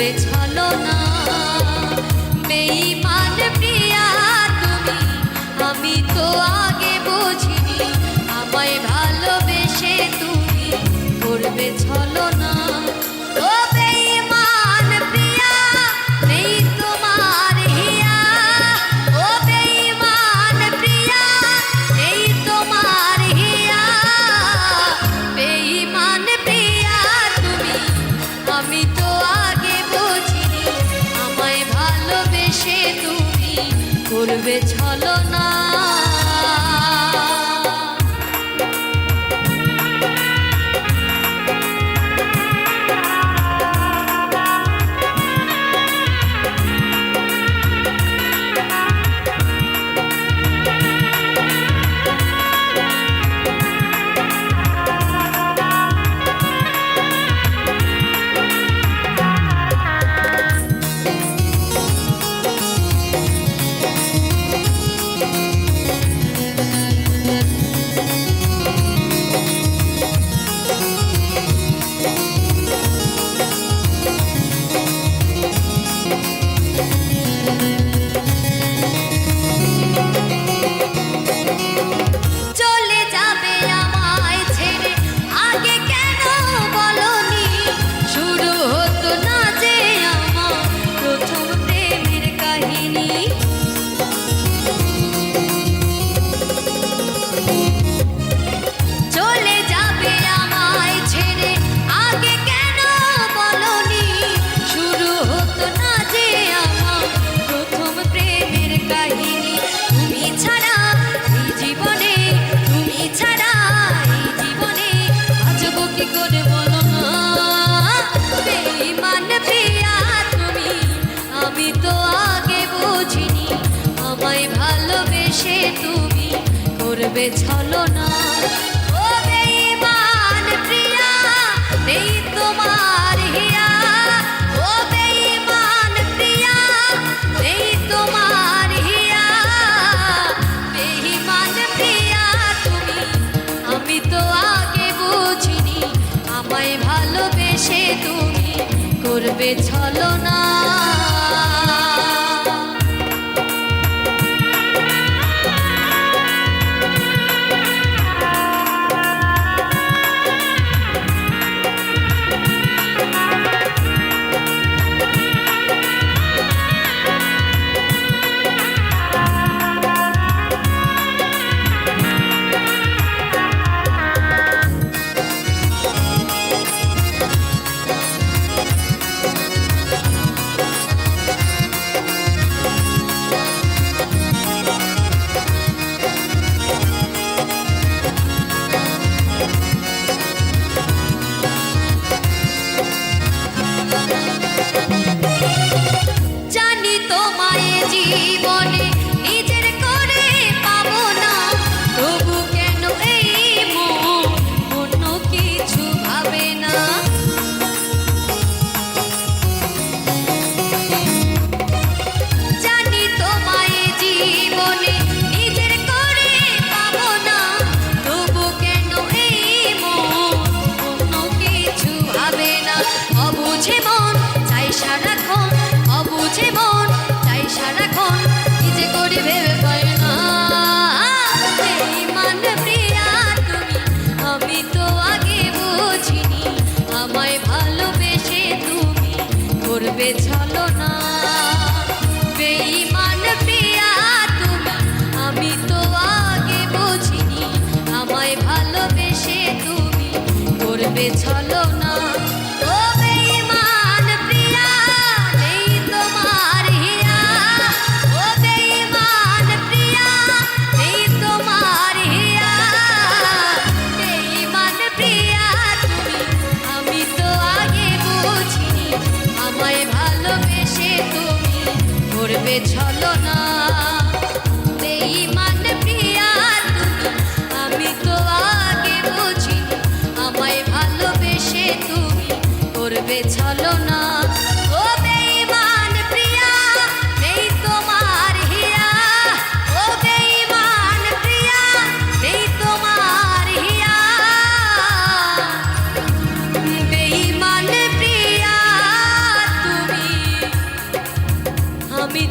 its hard. করবে ছলনা করবে আমি তো আগে বুঝিনি আমায় ভালোবেসে তুমি ছলো না। হবে ছলনা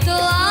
有。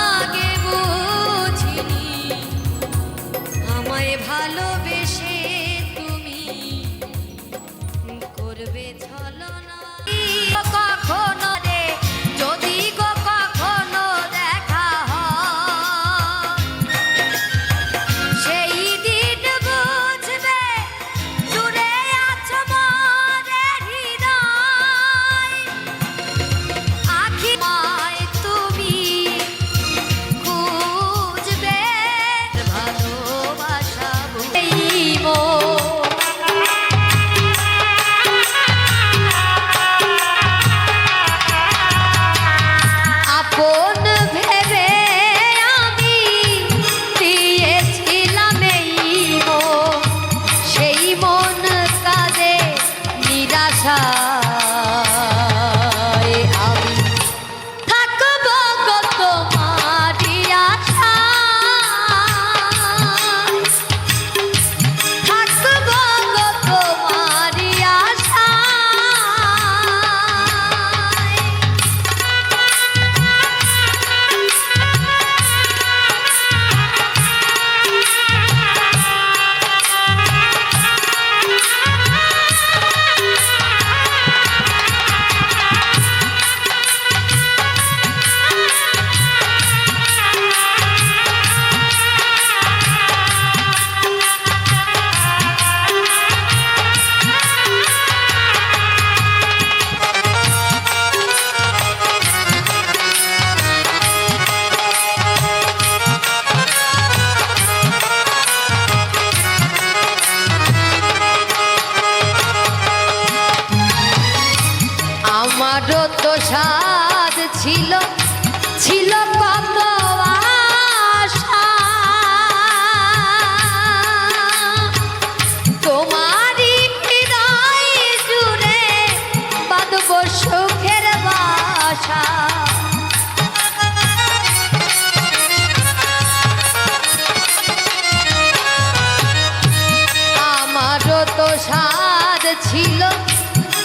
ছিল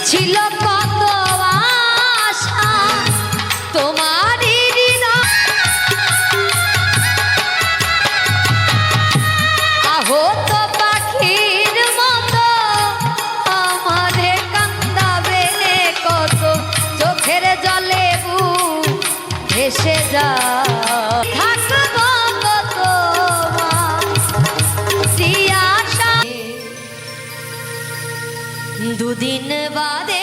ছিল কত আশা তোমারই আহত পাখির মতো আমাদের চোখের ভেসে দুদিন বাদে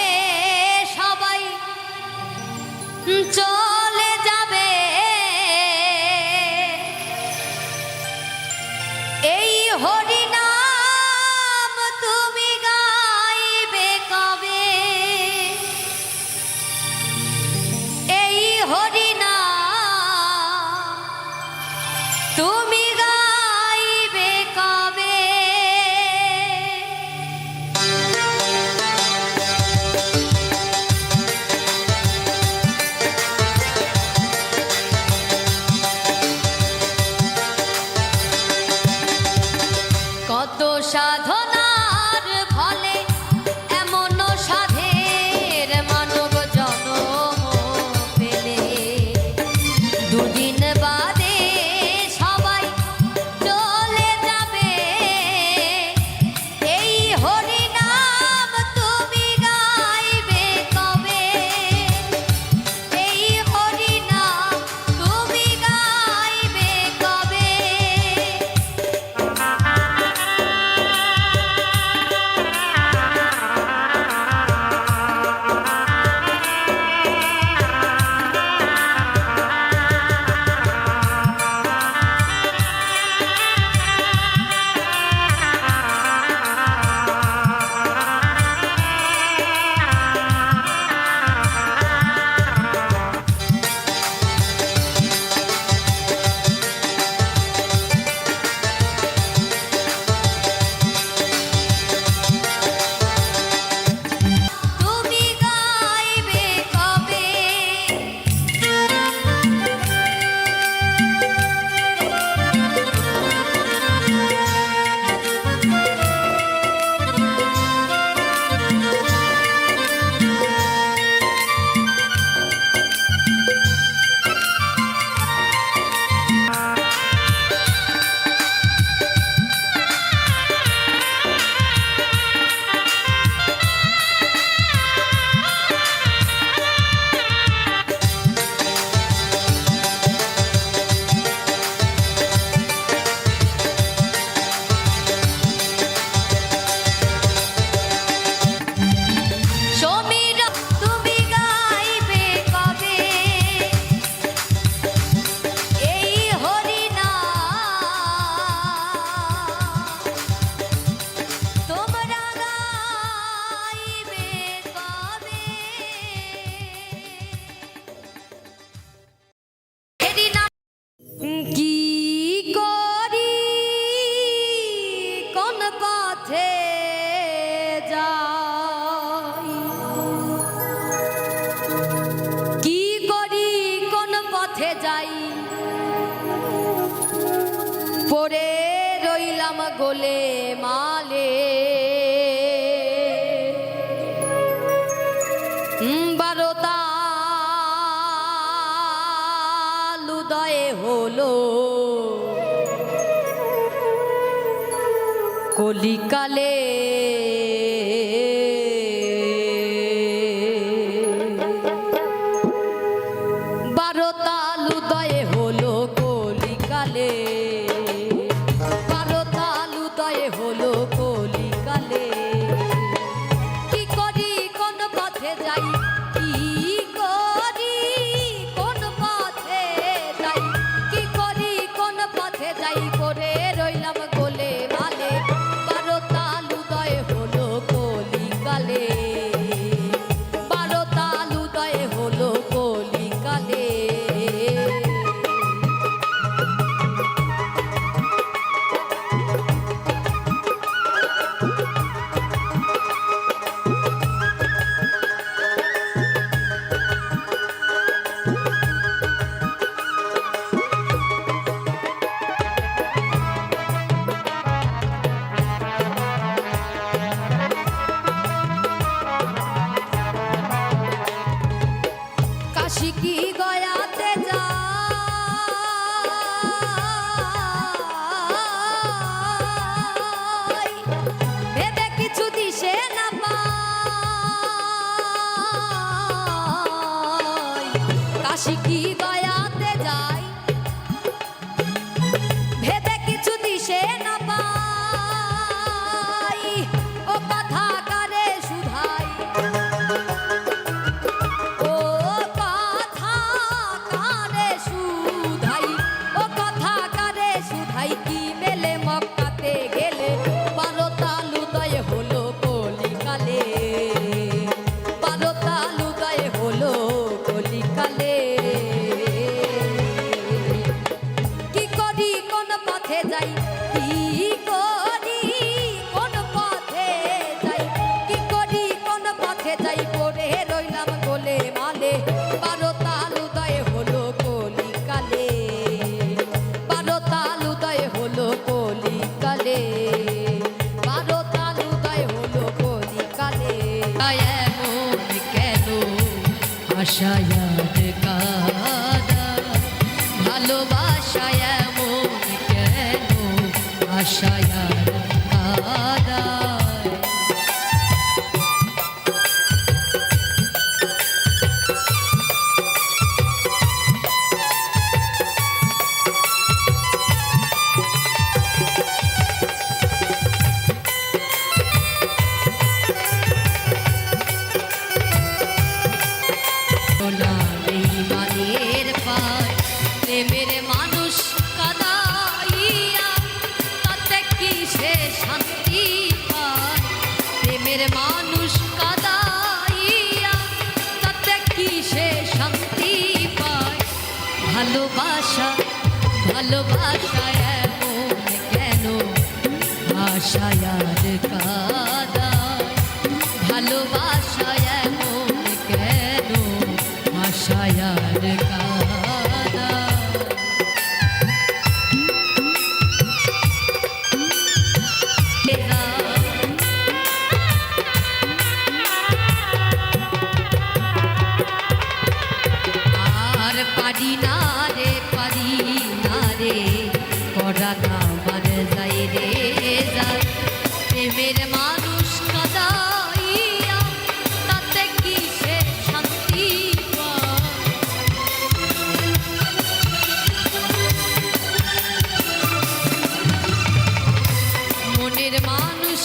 কলিকালে ভালোবাসায়াত কাদা ভালোবাসায় মন কেন আশায় ভালোবাসা ভালোবাসা এমন কেন? ভাষায় কাদায় ভালোবাসা মানুষ